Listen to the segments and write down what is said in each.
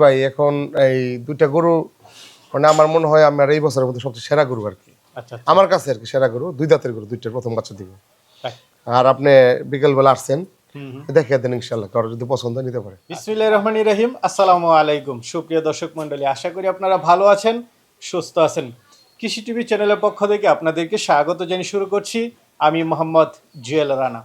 ভাই এখন এই দুইটা গরু মানে আমার মনে হয় আমার এই বছরের মধ্যে সবচেয়ে সেরা গরু আর কি। আচ্ছা আমার কাছে আর কি সেরা গরু দুই দাঁতের গরু দুইটার প্রথম বাচ্চা দিব। আর আপনি বিকেলবেলা আসছেন। দেখে দেন ইনশাল্লাহ কারও যদি পছন্দ নিতে পারে। বিসমিল্লাহ রহমান রহিম আসসালামু আলাইকুম। সুপ্রিয় দর্শক মণ্ডলী আশা করি আপনারা ভালো আছেন সুস্থ আছেন। কৃষি টিভি চ্যানেলের পক্ষ থেকে আপনাদেরকে স্বাগত জানিয়ে শুরু করছি। আমি মোহাম্মদ জুয়েল রানা।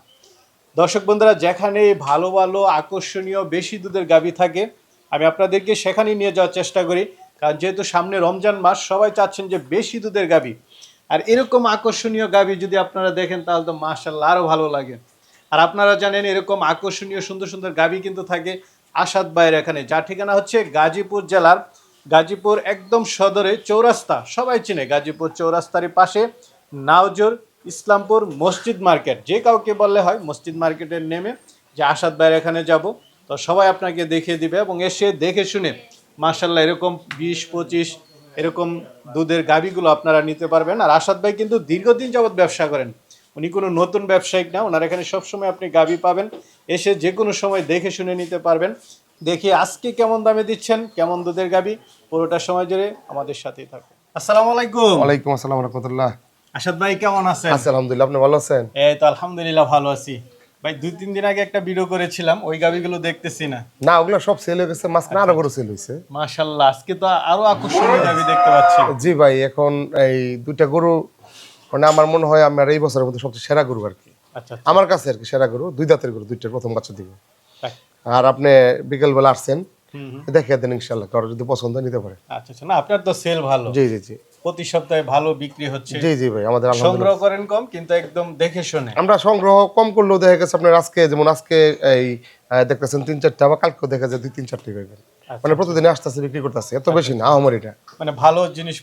দর্শক বন্ধুরা যেখানে ভালো ভালো আকর্ষণীয় বেশি দুধের গাবি থাকে আমি আপনাদেরকে সেখানে নিয়ে যাওয়ার চেষ্টা করি, কারণ যেহেতু সামনে রমজান মাস, সবাই চাচ্ছেন যে বেশি দুধের গাবি আর এরকম আকর্ষণীয় গাবি যদি আপনারা দেখেন, তাহলে তো মাশাল্লাহ আরও ভালো লাগে। আর আপনারা জানেন, এরকম আকর্ষণীয় সুন্দর সুন্দর গাবি কিন্তু থাকে আসাদ ভাইয়ের এখানে। যার ঠিকানা হচ্ছে গাজীপুর জেলার গাজীপুর একদম সদরে চৌরাস্তা। সবাই চিনে গাজীপুর চৌরাস্তার পাশে নাওজোর ইসলামপুর মসজিদ মার্কেট। যে কাউকে বললে হয় মসজিদ মার্কেটের নেমে যে আসাদ ভাইয়ের এখানে যাব। তো সবাই আপনাকে দেখিয়ে দিবে এবং এসে দেখে শুনে মার্শাল্লাহ এরকম বিশ পঁচিশ এরকম দুধের গাবিগুলো আপনারা নিতে পারবেন। আর আসাদ ভাই কিন্তু দীর্ঘদিন যাবৎ ব্যবসা করেন। উনি কোনো নতুন ব্যবসায়িক না ওনার এখানে সবসময় আপনি গাবি পাবেন। এসে যে কোনো সময় দেখে শুনে নিতে পারবেন। দেখি আজকে কেমন দামে দিচ্ছেন কেমন দুধের গাবি পুরোটা সময় জুড়ে আমাদের সাথেই থাকুন। আসসালামু আলাইকুম। ওয়ালাইকুম আসসালাম রহমতুল্লাহ। আসাদ ভাই কেমন আছেন? আলহামদুলিল্লাহ আপনি ভালো আছেন? এই তো আলহামদুলিল্লাহ ভালো আছি। ভাই দুই তিন দিন আগে একটা ভিডিও করেছিলাম ওই গাবিগুলো দেখতেছি না। না ওগুলো সব সেল হয়ে গেছে আরও গরু সেল হয়েছে। মাশাল্লাহ আজকে তো আরও আকর্ষণীয় গাবি দেখতে পাচ্ছি। জি ভাই এখন এই দুইটা গরু মানে আমার মনে হয় আমার এই বছরের মধ্যে সবচেয়ে সেরা গরু আর কি। আচ্ছা আচ্ছা। আমার কাছে আর কি সেরা গরু দুই দাঁতের গরু দুইটার প্রথম বাচ্চা দিব। আর আপনি বিকেলবেলা আসছেন। দেখে দেন ইনশাল্লাহ কারও যদি পছন্দ নিতে পারে। আচ্ছা আচ্ছা। না আপনার তো সেল ভালো। জি জি জি। প্রতি সপ্তাহে ভালো বিক্রি হচ্ছে। জি জি ভাই আমাদের সংগ্রহ করেন কম কিন্তু একদম দেখে শুনে। আমরা সংগ্রহ কম করলেও দেখা গেছে আপনার আজকে যেমন আজকে এই দেখতেছেন তিন চারটা বা কালকেও দেখা যায় দুই তিন চারটে হয়ে গেল। মানে প্রতিদিন আসতেছে বিক্রি করতেছে এত বেশি না আমার এটা। মানে ভালো জিনিস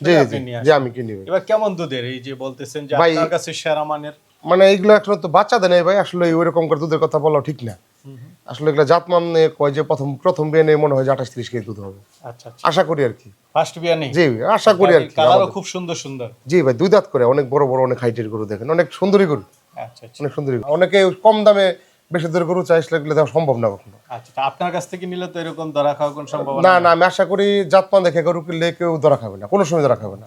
জি আমি কিনি এবার কেমন দুধের? এই যে বলতেছেন যে ভাই- আপনার কাছে সেরা মানের। মানে এইগুলো এখন তো বাচ্চা দেয় ভাই আসলে ওই রকম করে দুধের কথা বলা ঠিক না। আসলে এগুলো জাতমান নিয়ে কয় যে প্রথম প্রথম বিয়ে নিয়ে মনে হয় যে আঠাশ তিরিশ কেজি দুধ হবে। আচ্ছা আচ্ছা। আশা করি আর কি। ফার্স্ট বিয়ানি জি আশা করি আর কি। কালারও খুব সুন্দর সুন্দর। জি ভাই দুই দাঁত করে অনেক বড় বড় অনেক হাইটের গরু দেখেন। অনেক সুন্দরী গরু। আচ্ছা অনেক সুন্দরী। অনেকে কম দামে বেশি দূর গরু চাই দেওয়া সম্ভব না কখনো। আচ্ছা আপনার কাছ থেকে নিলে তো এরকম ধরা খাওয়া কোন সম্ভাবনা না না আমি আশা করি জাতমান দেখে গরু কিনলে কেউ ধরা খাবে না। কোনো সময় ধরা খাবে না।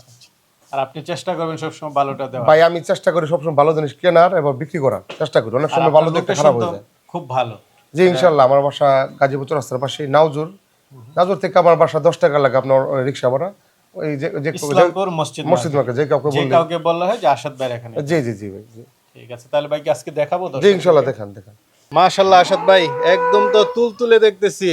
আর আপনি চেষ্টা করবেন সবসময় ভালোটা দেওয়া ভাই আমি চেষ্টা করি সবসময় ভালো জিনিস কেনার এবং বিক্রি করার। চেষ্টা করি। অনেক সময় ভালো দেখতে খারাপ হয়ে যায়। খুব ভালো। জি ইনশাল্লাহ আমার বাসা গাজীপুর চৌরাস্তার পাশে নাওজুর। নাওজুর থেকে আমার বাসা দশ টাকা লাগে আপনার রিক্সা ভাড়া। ওই যে যে মসজিদ মসজিদ মার্কেট যে কাউকে যে বললে কাউকে বললে হয় যে আসাদ ভাই এখানে। জি জি জি ভাই ঠিক আছে তাহলে ভাই আজকে দেখাবো জি ইনশাল্লাহ দেখান দেখান। মাশাল্লাহ আসাদ ভাই একদম তো তুল তুলে দেখতেছি।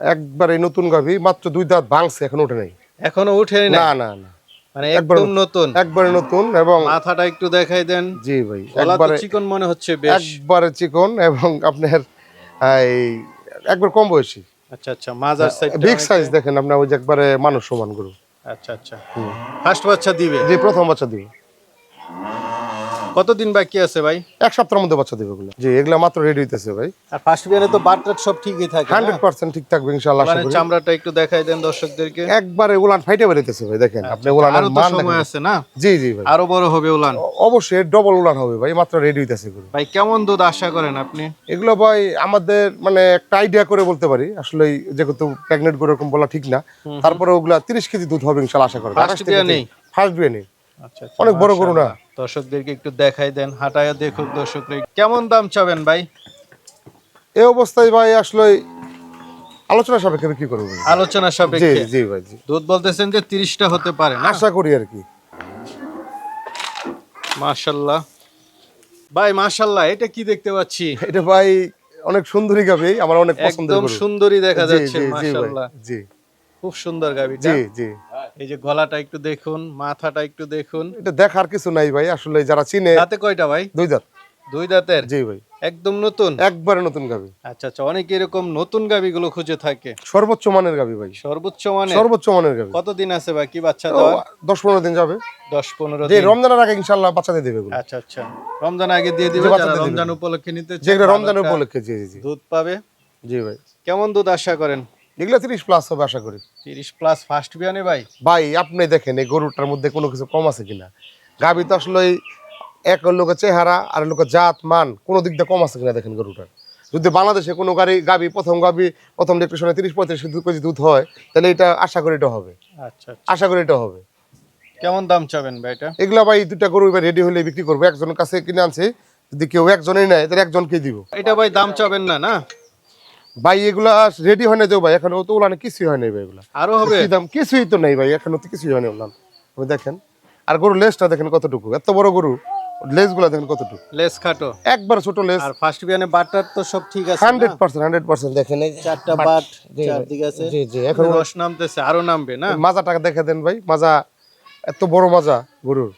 একবার নতুন গাভি মাত্র দুই দাঁত ভাঙছে এখন ওঠে নাই। এখনও উঠেনি না না না না। মানে একদম নতুন একবারে নতুন এবং মাথাটা একটু দেখাই দেন। জি ভাই একবারে চিকন মনে হচ্ছে বেশ। একবারে চিকন এবং আপনার এই একবার কম বয়সী। আচ্ছা আচ্ছা মাজার সাইজ বিগ সাইজ দেখেন আপনার ওই যে একবারে মানুষ সমান গরু। আচ্ছা আচ্ছা। ফার্স্ট বাচ্চা দিবে? জি প্রথম বাচ্চা দিবে। কতদিন বাকি আছে ভাই? এক সপ্তাহের মধ্যে বাচ্চা দিবে এগুলো জি এগুলা মাত্র রেডি হইতেছে ভাই। আর ফার্স্ট বিয়ারে তো বাটটাট সব ঠিকই থাকে হান্ড্রেড পার্সেন্ট ঠিক থাকবে ইনশাল্লাহ আশা মানে করি। চামড়াটা একটু দেখাই দেন দর্শকদেরকে। একবারে উলান ফাইটে বেরিতেছে ভাই দেখেন। আপনি উলানের মান সময় আছে না? জি জি ভাই। আরও বড় হবে উলান। অবশ্যই ডবল উলান হবে ভাই মাত্র রেডি হইতেছে এগুলো। ভাই কেমন দুধ আশা করেন আপনি? এগুলো ভাই আমাদের মানে একটা আইডিয়া করে বলতে পারি। আসলে যেহেতু প্রেগনেন্ট করে এরকম বলা ঠিক না। তারপরে ওগুলা তিরিশ কেজি দুধ হবে ইনশাল্লাহ আশা করি। ফার্স্ট বিয়া নেই? ফার্স্ট বিয়ে নেই। আচ্ছা আচ্ছা, অনেক বড় গরু না? দর্শকদেরকে একটু দেখাই দেন হাঁটায়া দেখুক দর্শকরা কেমন দাম চাবেন ভাই? এই অবস্থায় ভাই আসলে আলোচনা সাপেক্ষে বিক্রি করব আলোচনা সাপেক্ষে? জি ভাই জি। দুধ বলতেছেন যে তিরিশটা হতে পারে না? আশা করি আর কি। মাশাল্লাহ। ভাই মাশাল্লাহ এটা কি দেখতে পাচ্ছি? এটা ভাই অনেক সুন্দরী গাবি আমার অনেক পছন্দের একদম সুন্দরী দেখা যাচ্ছে মাশাল্লাহ। জি। খুব সুন্দর গাবিটা। জি জি। এই যে গলাটা একটু দেখুন মাথাটা একটু দেখুন। এটা দেখার কিছু নাই ভাই আসলে যারা চিনে দাঁতে কয়টা ভাই? দুই দাঁত। দুই দাঁতের? জি ভাই। একদম নতুন? একবারে নতুন গাবি। আচ্ছা আচ্ছা অনেকে এরকম নতুন গাবিগুলো খুঁজে থাকে। সর্বোচ্চ মানের গাবি ভাই। সর্বোচ্চ মানে সর্বোচ্চ মানের গাবি। কতদিন আছে ভাই কি বাচ্চা ও, দেওয়া দশ পনেরো দিন যাবে। দশ পনেরো দিন। রমজানের আগে ইনশাল্লাহ বাচ্চা দিয়ে দেবে আচ্ছা আচ্ছা। রমজান আগে দিয়ে দিবে যারা রমজান উপলক্ষে নিতে যেগুলো ভালো রমজানের উপলক্ষে জি জি। দুধ পাবে। জি ভাই। কেমন দুধ আশা করেন? এগুলো তিরিশ প্লাস হবে আশা করি। তিরিশ প্লাস ফার্স্ট বিয়ানে ভাই। ভাই আপনি দেখেন এই গরুটার মধ্যে কোনো কিছু কম আছে কিনা? গাবি তো আসলে এক লোকের চেহারা আর লোকের জাত মান কোনো দিক দিয়ে কম আছে কিনা দেখেন গরুটার। যদি বাংলাদেশে কোনো গাড়ি গাবি প্রথম গাবি প্রথম ইলেকট্রিশনে তিরিশ পঁয়ত্রিশ কেজি দুধ হয় তাহলে এটা আশা করি এটা হবে। আচ্ছা আচ্ছা। আশা করি এটা হবে। কেমন দাম চাবেন ভাই এটা? এগুলা ভাই দুটা গরু এবার রেডি হলে বিক্রি করব। একজনের কাছে কিনে আনছি যদি কেউ একজনেই নেয় তাহলে একজনকে দিব। এটা ভাই দাম চাবেন না না? ভাই এগুলা রেডি হয় না তো ভাই এখনও তো উলানে কিছুই হয় নাই ভাই এগুলা। আরও হবে? দাম? কিছুই তো নেই ভাই এখনও তো কিছুই হয় না উলান। আপনি দেখেন আর গরু লেজটা দেখেন কতটুকু? এত বড় গরু লেজগুলা দেখেন কতটুকু? লেস খাটো। একবার ছোট লেজ। আর ফার্স্ট বিয়ানে বাটার তো সব ঠিক আছে হান্ড্রেড পার্সেন্ট হান্ড্রেড পার্সেন্ট দেখেন এই চারটা বাট চারদিকে আছে। জি জি এখন রস নামতেছে আরও নামবে না? মাজাটাকে দেখে দেন ভাই মাজা এত বড় মাজা গরুর।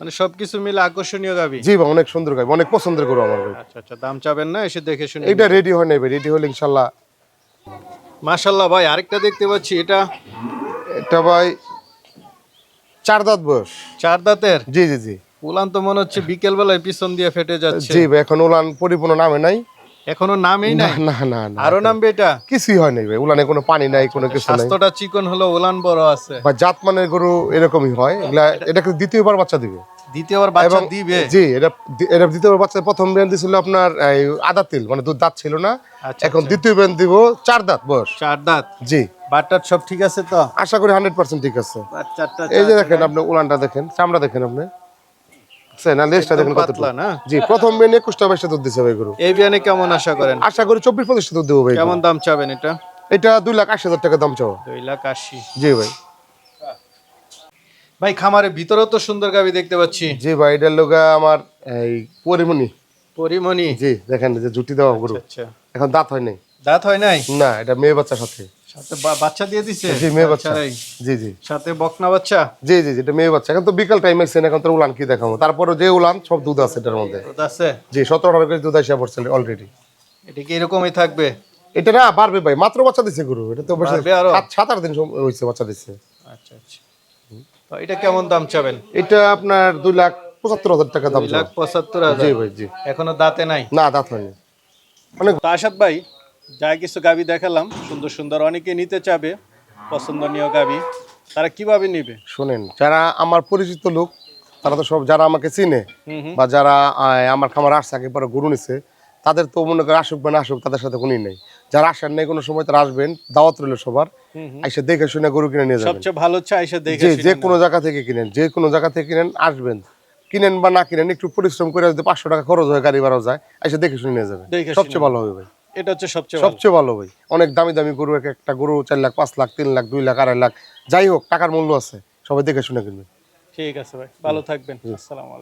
মানে সবকিছু মিলে আকর্ষণীয় গাবি? জি ভাই অনেক সুন্দর গাবি অনেক পছন্দের গরু আমার ভাই আচ্ছা আচ্ছা দাম চাবেন না? এসে দেখে শুনে এটা রেডি হয় নাই ভাই রেডি হলে ইনশাল্লাহ। মাশাল্লাহ ভাই আরেকটা দেখতে পাচ্ছি এটা? এটা ভাই চার দাঁত বয়স। চার দাঁতের? জি জি জি। উলান তো মনে হচ্ছে বিকেল বেলায় পিছন দিয়ে ফেটে যাচ্ছে। জি ভাই এখন উলান পরিপূর্ণ নামে নাই। এখনও নামেই নাই? না না না আরও নামবে এটা? কিছুই হয় নাই ভাই উলানে কোনো পানি নাই কোনো কিছু নাই। স্বাস্থ্যটা চিকন হলো উলান বড় আছে। বা জাত মানের গরু এরকমই হয় এগুলা এটাকে দ্বিতীয়বার বাচ্চা দিবে? দ্বিতীয়বার বাচ্চা দিবে? জি এটা এটা দ্বিতীয়বার বাচ্চা প্রথম ব্যান দিছিল আপনার এই আদা তিল মানে দুধ দাঁত ছিল না। আচ্ছা, এখন দ্বিতীয় ব্যান দিব চার দাঁত বয়স। চার দাঁত? জি। বাটার সব ঠিক আছে তো? আশা করি হান্ড্রেড পার্সেন্ট ঠিক আছে। এই যে দেখেন আপনি উলানটা দেখেন চামড়া দেখেন আপনি। বুঝছেন? না লেজটা দেখেন কত না? জি প্রথম ব্যান একুশটা বাইশটা দুধ দিছে ভাই গরু। এই বিয়ানে কেমন আশা করেন? আশা করি চব্বিশ পঁচিশটা দুধ দেবো ভাই। কেমন দাম চাবেন এটা? এটা দুই লাখ আশি হাজার টাকা দাম চাও দুই লাখ আশি। জি ভাই। ভাই খামারের ভিতরেও তো সুন্দর গাবি দেখতে পাচ্ছি। জি ভাই এটার লোক আমার এই পরিমণি। পরিমণি? জি দেখেন যে জুটি দেওয়া গরু। আচ্ছা। এখন দাঁত হয় নাই। দাঁত হয় নাই? না এটা মেয়ে বাচ্চার সাথে। সাথে বাচ্চা দিয়ে দিছে? জি মেয়ে বাচ্চা। জি জি। সাথে বকনা বাচ্চা? জি জি জি এটা মেয়ে বাচ্চা। এখন তো বিকাল টাইম আছে এখন তো উলান কি দেখাবো। তারপরে যে উলান সব দুধ আছে এটার মধ্যে। দুধ আছে? জি সতেরো আঠারো কেজি দুধ আসা পড়ছে অলরেডি এটা কি এরকমই থাকবে? এটা না পারবে ভাই। মাত্র বাচ্চা দিছে গরু। এটা তো বেশি বাড়বে আরও? সাত সাত আট দিন হয়েছে বাচ্চা দিচ্ছে আচ্ছা আচ্ছা। তো এটা কেমন দাম চাবেন? এটা আপনার দুই লাখ পঁচাত্তর হাজার টাকা দাম দুই লাখ পঁচাত্তর জি হাজার ভাই জি। এখনও দাঁতে নাই? না দাঁত হয়নি অনেক আসাদ ভাই যা কিছু গাবি দেখালাম সুন্দর সুন্দর অনেকে নিতে চাবে পছন্দনীয় গাবি। তারা কীভাবে নিবে? শুনেন যারা আমার পরিচিত লোক তারা তো সব যারা আমাকে চিনে বা যারা আমার খামার আসছে একেবারে গরু নিছে তাদের তো মনে করে আসুক বা না আসুক তাদের সাথে কোনই নেই। যারা আসার নেই কোনো সময় তারা আসবেন দাওয়াত রইল সবার। এসে দেখে শুনে গরু কিনে নিয়ে যাবেন। সবচেয়ে ভালো হচ্ছে আইসা দেখে যে। কোনো জায়গা থেকে কিনেন যে কোনো জায়গা থেকে কিনেন আসবেন। কিনেন বা না কিনেন একটু পরিশ্রম করে যদি পাঁচশো টাকা খরচ হয় গাড়ি ভাড়াও যায় এসে দেখে শুনে নিয়ে যাবেন। সবচেয়ে ভালো হবে ভাই। এটা হচ্ছে সবচেয়ে সবচেয়ে ভালো ভাই। অনেক দামি দামি গরু এক একটা গরু চার লাখ পাঁচ লাখ তিন লাখ দুই লাখ আড়াই লাখ। যাই হোক টাকার মূল্য আছে। সবাই দেখে শুনে কিনবেন। ঠিক আছে ভাই ভালো থাকবেন। আসসালামু আলাইকুম।